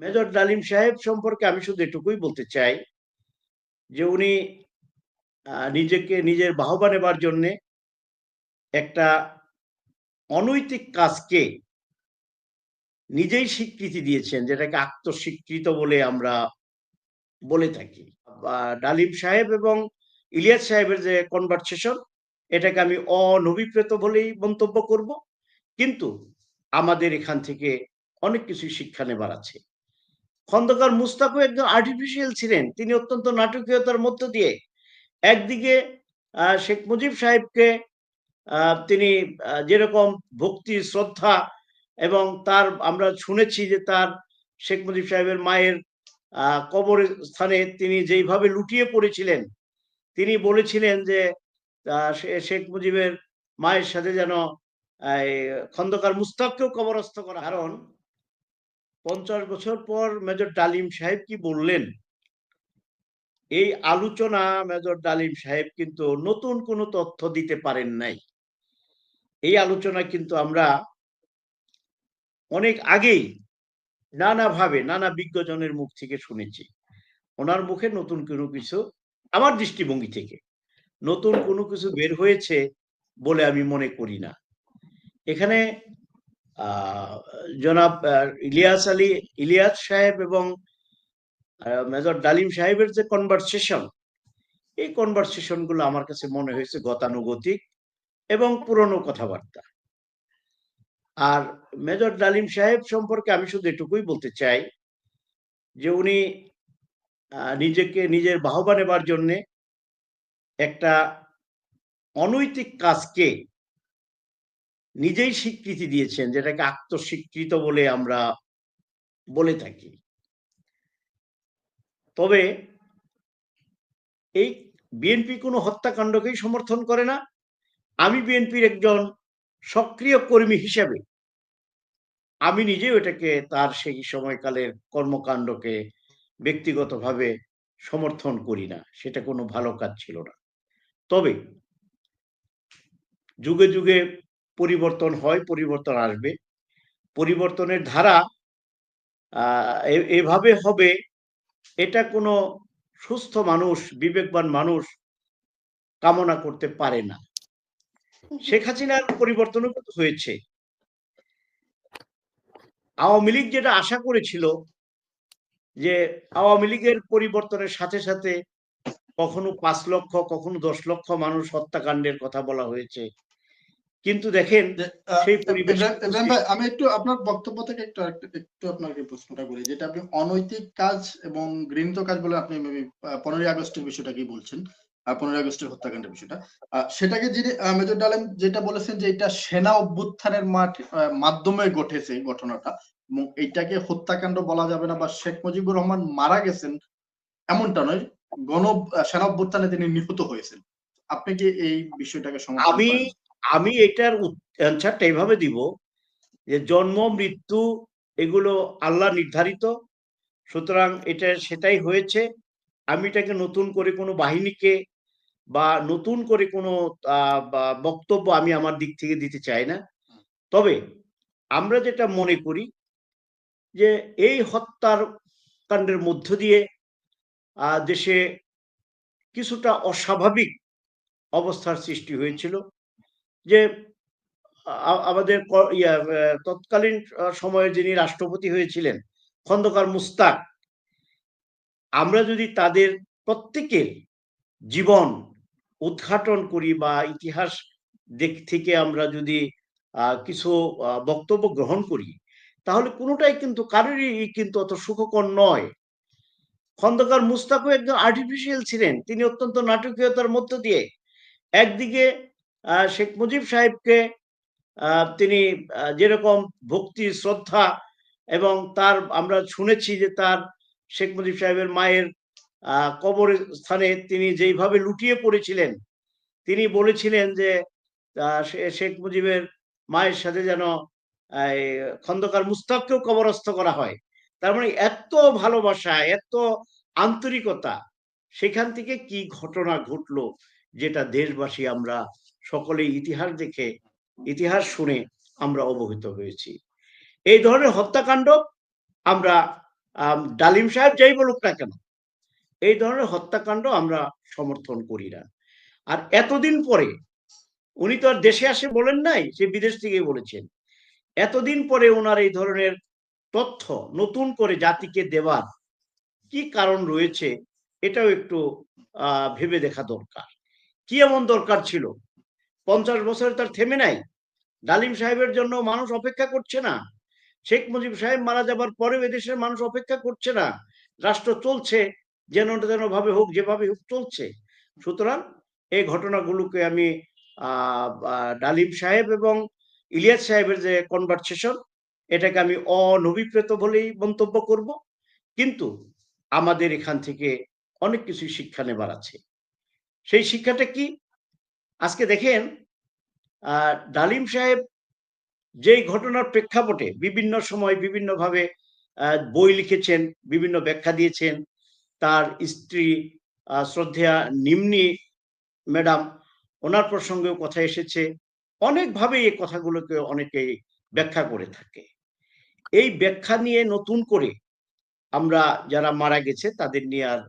Major ডালিম সাহেব সম্পর্কে আমি শুধু এটুকুই বলতে চাই যে উনি নিজেকে, নিজের বাহবা নেবার জন্যে একটা অনৈতিক কাজকে নিজেই স্বীকৃতি দিয়েছেন, যেটাকে আত্মস্বীকৃত বলে আমরা বলে থাকি। ডালিম সাহেব এবং ইলিয়াস সাহেবের যে কনভারসেশন এটাকে আমি অনভিপ্রেত বলেই মন্তব্য করব। কিন্তু আমাদের এখান থেকে অনেক কিছু শিক্ষা নেবার আছে। খন্দকার মুস্তাকও একজন আর্টিফিশিয়াল ছিলেন। তিনি অত্যন্ত নাটকীয়তার মধ্য দিয়ে একদিকে শেখ মুজিব সাহেবকে তিনি যেরকম ভক্তি, শ্রদ্ধা এবং তার, আমরা শুনেছি যে তার শেখ মুজিব সাহেবের মায়ের কবর স্থানে তিনি যেইভাবে লুটিয়ে পড়েছিলেন, তিনি বলেছিলেন যে শেখ মুজিবের মায়ের সাথে যেন খন্দকার মুস্তাককেও কবরস্থ করা কারণ পঞ্চাশ বছর পর মেজর ডালিম সাহেব কি বললেন? এই আলোচনা মেজর ডালিম সাহেব কিন্তু নতুন কোনো তথ্য দিতে পারেন নাই। এই আলোচনা কিন্তু আমরা অনেক আগেই নানাভাবে, নানা বিজ্ঞজনের মুখ থেকে শুনেছি। ওনার মুখে নতুন কোনো কিছু আমার দৃষ্টিভঙ্গি থেকে নতুন কোনো কিছু বের হয়েছে বলে আমি মনে করি না। এখানে জনাব ইলিয়াস আলী, ইলিয়াস সাহেব এবং মেজর ডালিম সাহেবের যে কনভারসেশন এই কনভারসেশনগুলো আমার কাছে মনে হয়েছে গতানুগতিক এবং পুরনো কথাবার্তা। আর মেজর ডালিম সাহেব সম্পর্কে আমি শুধু এটুকুই বলতে চাই যে উনি নিজেকে, নিজের বাহবা নেবার জন্যে একটা অনৈতিক কাজকে নিজেই স্বীকৃতি দিয়েছেন, যেটাকে আত্মস্বীকৃত বলে আমরা বলে থাকি। তবে এই বিএনপি কোনো হত্যাকাণ্ডকেই সমর্থন করে না। আমি বিএনপির একজন সক্রিয় কর্মী হিসেবে আমি নিজেও এটাকে তার সেই সময়কালের কর্মকাণ্ডকে ব্যক্তিগতভাবে সমর্থন করি না, সেটা কোনো ভালো কাজ ছিল না। তবে যুগে যুগে পরিবর্তন হয় পরিবর্তন আসবে। পরিবর্তনের ধারা আহ, এভাবে হবে এটা কোনো সুস্থ মানুষ বিবেকবান মানুষ কামনা করতে পারে না। শেখ হাসিনার পরিবর্তনও কিন্তু হয়েছে। আওয়ামী লীগ যেটা আশা করেছিল যে আওয়ামী লীগের পরিবর্তনের সাথে সাথে কখনো পাঁচ লক্ষ কখনো দশ লক্ষ মানুষ হত্যাকাণ্ডের কথা বলা হয়েছে। কিন্তু দেখেন সেই পরিবেশ আমি একটু আপনার বক্তব্য থেকে একটু একটু- আপনাকে প্রশ্নটা করি যেটা আপনি অনৈতিক কাজ এবং গৃহীত কাজ বলে আপনি পনেরোই আগস্টের বিষয়টা কি বলছেন? পনেরোই আগস্টের হত্যাকাণ্ডের বিষয়টা। সেটাকে যিনি মেজর ডালেম যেটা বলেছেন যে এটা সেনা অভ্যুত্থানের মাঠ মাধ্যমে ঘটেছে এই ঘটনাটা এবং এইটাকে হত্যাকাণ্ড বলা যাবে না বা শেখ মুজিবুর রহমান মারা গেছেন এমনটা নয় গণ সেনা অভ্যুত্থানে তিনি নিহত হয়েছেন। আপনি কি এই বিষয়টাকে আমি করেন? আমি এটার অ্যান্সারটা এইভাবে দিব যে জন্ম, মৃত্যু এগুলো আল্লাহ নির্ধারিত। সুতরাং এটা সেটাই হয়েছে। আমি এটাকে নতুন করে কোনো বাহিনীকে বা নতুন করে কোনো বক্তব্য আমি আমার দিক থেকে দিতে চাই না। তবে আমরা যেটা মনে করি যে এই হত্যার কাণ্ডের মধ্য দিয়ে দেশে কিছুটা অস্বাভাবিক অবস্থার সৃষ্টি হয়েছিল। যে আমাদের তৎকালীন সময়ে যিনি রাষ্ট্রপতি হয়েছিলেন, খন্দকার মুস্তাক, আমরা যদি তাদের প্রত্যেকের জীবন উদ্ঘাটন করি বা ইতিহাস দিক থেকে আমরা যদি কিছু বক্তব্য গ্রহণ করি, তাহলে কোনোটাই কিন্তু কারোরই কিন্তু অত সুখকর নয়। খন্দকার মুস্তাকও একজন আর্টিফিশিয়াল ছিলেন, তিনি অত্যন্ত নাটকীয়তার মধ্য দিয়ে একদিকে শেখ মুজিব সাহেবকে তিনি যেরকম ভক্তি, শ্রদ্ধা এবং তার, আমরা শুনেছি যে তার শেখ মুজিব সাহেবের মায়ের কবর স্থানে তিনি যেইভাবে লুটিয়ে পড়েছিলেন, তিনি বলেছিলেন যে শেখ মুজিবের মায়ের সাথে যেন খন্দকার মুস্তাককেও কবরস্থ করা হয়। তার মানে এত ভালোবাসা, এত আন্তরিকতা, সেখান থেকে কি ঘটনা ঘটলো, যেটা দেশবাসী আমরা সকলে ইতিহাস দেখে ইতিহাস শুনে আমরা অবহিত হয়েছি। এই ধরনের হত্যাকাণ্ড আমরা আম, ডালিম সাহেব যাই বলুক না কেন এই ধরনের হত্যাকাণ্ড আমরা সমর্থন করি না। আর এতদিন পরে উনি তো আর দেশে আসে বলেন নাই সে বিদেশ থেকে বলেছেন এতদিন পরে ওনার এই ধরনের তথ্য নতুন করে জাতিকে দেওয়ার কি কারণ রয়েছে এটাও একটু ভেবে দেখা দরকার। কি এমন দরকার ছিল? পঞ্চাশ বছরে তার থেমে নাই। ডালিম সাহেবের জন্য মানুষ অপেক্ষা করছে না। শেখ মুজিব সাহেব মারা যাবার পরেও এদেশের মানুষ অপেক্ষা করছে না। রাষ্ট্র চলছে, যেন যেন ভাবে হোক, যেভাবে হোক চলছে। সুতরাং এই ঘটনাগুলোকে আমি ডালিম সাহেব এবং ইলিয়াস সাহেবের যে কনভারসেশন এটাকে আমি অনভিপ্রেত বলেই মন্তব্য করব। কিন্তু আমাদের এখান থেকে অনেক কিছু শিক্ষা নেবার আছে। সেই শিক্ষাটা কি? আজকে দেখেন ডালিম সাহেব যেই ঘটনার প্রেক্ষাপটে বিভিন্ন সময় বিভিন্নভাবে বই লিখেছেন, বিভিন্ন ব্যাখ্যা দিয়েছেন, তার স্ত্রী শ্রদ্ধেয়া নিম্নি ম্যাডাম, ওনার প্রসঙ্গেও কথা এসেছে। অনেকভাবে এই কথাগুলোকে অনেকেই ব্যাখ্যা করে থাকে। এই ব্যাখ্যা নিয়ে নতুন করে আমরা যারা মারা গেছে, তাদের নিয়ে আর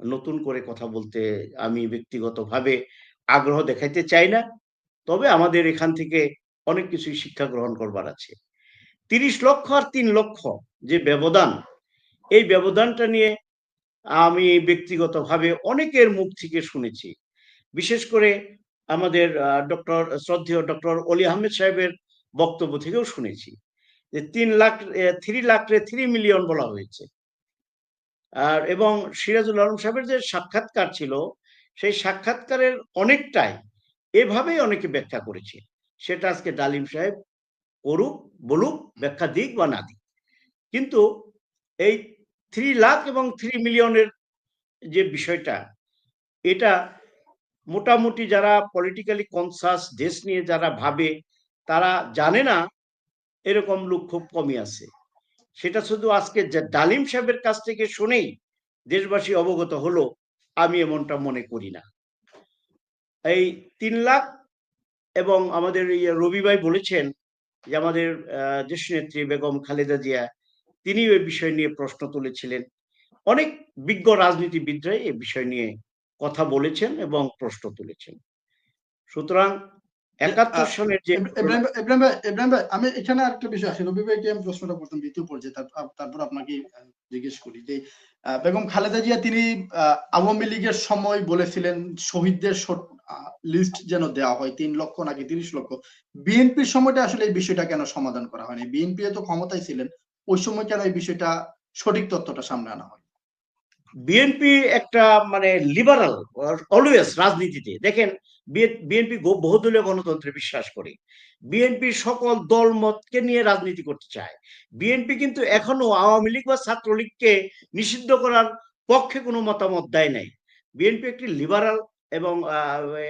নতুন করে কথা বলতে আমি ব্যক্তিগতভাবে আগ্রহ দেখাইতে চাই না। তবে আমাদের এখান থেকে অনেক কিছুই শিক্ষা গ্রহণ করবার আছে। তিরিশ লক্ষ আর তিন লক্ষ যে ব্যবধান, এই ব্যবধানটা নিয়ে আমি ব্যক্তিগতভাবে অনেকের মুখ থেকে শুনেছি। বিশেষ করে আমাদের ডক্টর, শ্রদ্ধেয় ডক্টর অলি আহমেদ সাহেবের বক্তব্য থেকেও শুনেছি যে তিন লাখ থ্রি লাখ রে থ্রি মিলিয়ন বলা হয়েছে। আর, এবং সিরাজুল আলম সাহেবের যে সাক্ষাৎকার ছিল সেই সাক্ষাৎকারের অনেকটাই এভাবেই অনেকে ব্যাখ্যা করেছে। সেটা আজকে ডালিম সাহেব করুক, বলুক, ব্যাখ্যা দিক বা না দিক। কিন্তু এই থ্রি লাখ এবং থ্রি মিলিয়নের যে বিষয়টা, এটা মোটামুটি যারা পলিটিক্যালি কনসাস দেশ নিয়ে যারা ভাবে, তারা জানে না এরকম লোক খুব কমই আছে। সেটা শুধু আজকে ডালিম সাহেবের কাছ থেকে শুনেই দেশবাসী অবগত হলো আমি এমনটা মনে করি না। এই তিন লাখ এবং আমাদের রবি ভাই বলেছেন যে আমাদের দেশ নেত্রী বেগম খালেদা জিয়া, তিনি এই বিষয় নিয়ে প্রশ্ন তুলেছিলেন। অনেক বিজ্ঞ রাজনীতিবিদরাই এই বিষয় নিয়ে কথা বলেছেন এবং প্রশ্ন তুলেছেন। সুতরাং একাত্তর সনের যে ইব্রাহিম ভাই- ইব্রাহিম ভাই আমি এখানে আরেকটা বিষয় আসি। রবি ভাইকে আমি প্রশ্নটা করতাম দ্বিতীয় পর্যায়ে তারপর আপনাকে জিজ্ঞেস করি যে বেগম খালেদা জিয়া তিনি আওয়ামী লীগের সময় বলেছিলেন শহীদদের লিস্ট যেন দেওয়া হয় তিন লক্ষ নাকি তিরিশ লক্ষ। বিএনপির সময়টা আসলে এই বিষয়টা কেন সমাধান করা হয়নি? বিএনপি তো ক্ষমতায় ছিলেন ওই সময় কেন এই বিষয়টা সঠিক তথ্যটা সামনে আনা হয় বিএনপি একটা মানে লিবারাল অলওয়েজ রাজনীতিতে। দেখেন বিএনপি বহুদলীয় গণতন্ত্রে বিশ্বাস করে। বিএনপি সকল দল মতকে নিয়ে রাজনীতি করতে চায়। বিএনপি কিন্তু এখনও আওয়ামী লীগ বা ছাত্রলীগকে নিষিদ্ধ করার পক্ষে কোনো মতামত দেয় নাই। বিএনপি একটি লিবারাল এবং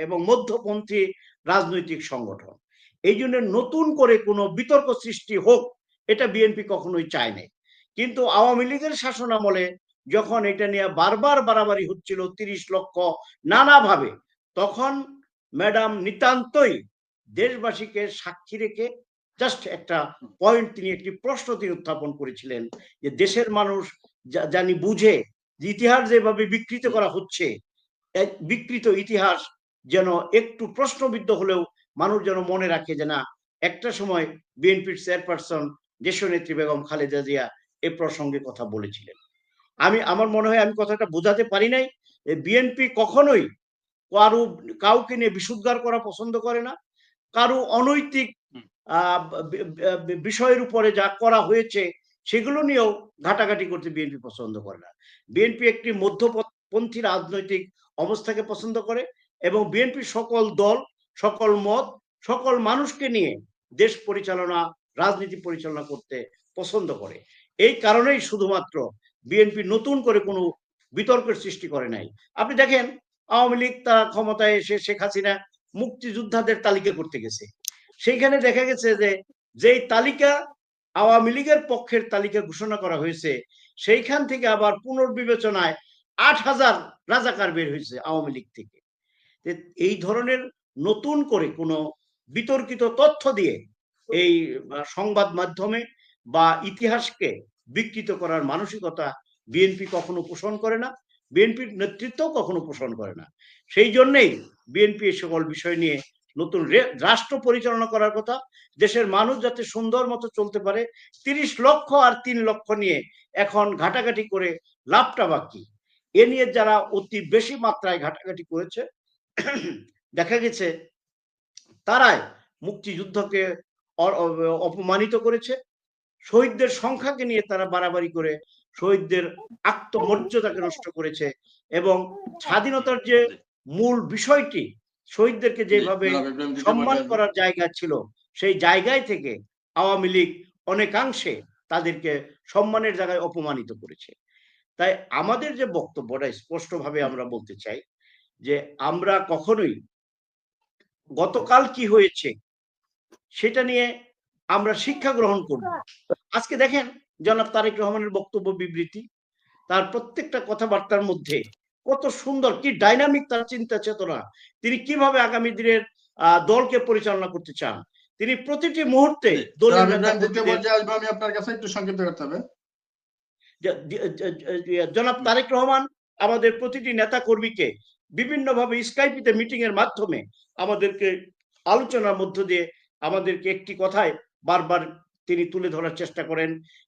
এবং মধ্যপন্থী রাজনৈতিক সংগঠন। এই জন্য নতুন করে কোনো বিতর্ক সৃষ্টি হোক, এটা বিএনপি কখনোই চায় নাই। কিন্তু আওয়ামী লীগের শাসন আমলে যখন এটা নিয়ে বারবার বাড়াবাড়ি হচ্ছিল তিরিশ লক্ষ নানাভাবে, তখন ম্যাডাম নিতান্তই দেশবাসীকে সাক্ষী রেখে জাস্ট একটা পয়েন্ট তিনি একটি প্রশ্ন তিনি উত্থাপন করেছিলেন যে দেশের মানুষ জানি বুঝে ইতিহাস যেভাবে বিকৃত করা হচ্ছে বিকৃত ইতিহাস যেন একটু প্রশ্নবিদ্ধ হলেও মানুষ যেন মনে রাখে যে না, একটা সময় বিএনপির চেয়ারপারসন দেশনেত্রী বেগম খালেদা জিয়া এ প্রসঙ্গে কথা বলেছিলেন। আমি, আমার মনে হয় আমি কথাটা বোঝাতে পারি নাই বিএনপি কখনোই কারও কাউকে নিয়ে বিশুদ্ধার করা পছন্দ করে না। কারও অনৈতিক বিষয়ের উপরে যা করা হয়েছে সেগুলো নিয়েও ঘাটাঘাটি করতে বিএনপি পছন্দ করে না। বিএনপি একটি মধ্যপন্থী রাজনৈতিক অবস্থাকে পছন্দ করে এবং বিএনপি সকল দল সকল মত সকল মানুষকে নিয়ে দেশ পরিচালনা রাজনীতি পরিচালনা করতে পছন্দ করে। এই কারণেই শুধুমাত্র বিএনপি নতুন করে কোনো বিতর্কের সৃষ্টি করে নাই। আপনি দেখেন আওয়ামী লীগ তার ক্ষমতায় এসে শেখ হাসিনা মুক্তিযোদ্ধাদের তালিকা করতে গেছে। সেইখানে দেখা গেছে যে, যেই তালিকা আওয়ামী লীগের পক্ষের তালিকা ঘোষণা করা হয়েছে, সেইখান থেকে আবার পুনর্বিবেচনায় আট হাজার রাজাকার বের হয়েছে আওয়ামী লীগ থেকে। এই ধরনের নতুন করে কোনো বিতর্কিত তথ্য দিয়ে এই সংবাদ মাধ্যমে বা ইতিহাসকে বিকৃত করার মানসিকতা বিএনপি কখনো পোষণ করে না। বিএনপির নেতৃত্ব কখনো পোষণ করে না। সেই জন্যেই বিএনপি এই সকল বিষয় নিয়ে নতুন রাষ্ট্র পরিচালনা করার কথা, দেশের মানুষ যাতে সুন্দর মতো চলতে পারে, তিরিশ লক্ষ আর তিন লক্ষ নিয়ে এখন ঘাটাঘাটি করে লাভটা বাকি। এ নিয়ে যারা অতি বেশি মাত্রায় ঘাটাঘাটি করেছে, দেখা গেছে তারাই মুক্তিযুদ্ধকে অপমানিত করেছে। শহীদদের সংখ্যাকে নিয়ে তারা বাড়াবাড়ি করে শহীদদের আত্মমর্যাদাকে নষ্ট করেছে এবং স্বাধীনতার যে মূল বিষয়টি শহীদদেরকে যেভাবে সম্মান করার জায়গা ছিল সেই জায়গায় থেকে আওয়ামী লীগ অনেকাংশে তাদেরকে সম্মানের জায়গায় অপমানিত করেছে। তাই আমাদের যে বক্তব্যটা স্পষ্টভাবে আমরা বলতে চাই যে আমরা কখনোই গতকাল কি হয়েছে সেটা নিয়ে আমরা শিক্ষা গ্রহণ করব আজকে দেখেন জনাব তারেক রহমানের বক্তব্য বিবৃতি তার প্রত্যেকটা কথাবার্তার মধ্যে কত সুন্দর কি ডাইনামিক তার চিন্তা চেতনা। তিনি কীভাবে আগামী দিনের দলকে পরিচালনা করতে চান? তিনি প্রতিটি মুহূর্তে জনাব আমি আপনার কাছে একটু সংক্ষিপ্ত করতে হবে। তারেক রহমান আমাদের প্রতিটি নেতা কর্মীকে বিভিন্নভাবে স্কাইপিতে মিটিং এর মাধ্যমে আমাদেরকে আলোচনার মধ্য দিয়ে আমাদেরকে একটি কথায় বারবার তিনি তুলে ধরার চেষ্টা করেন।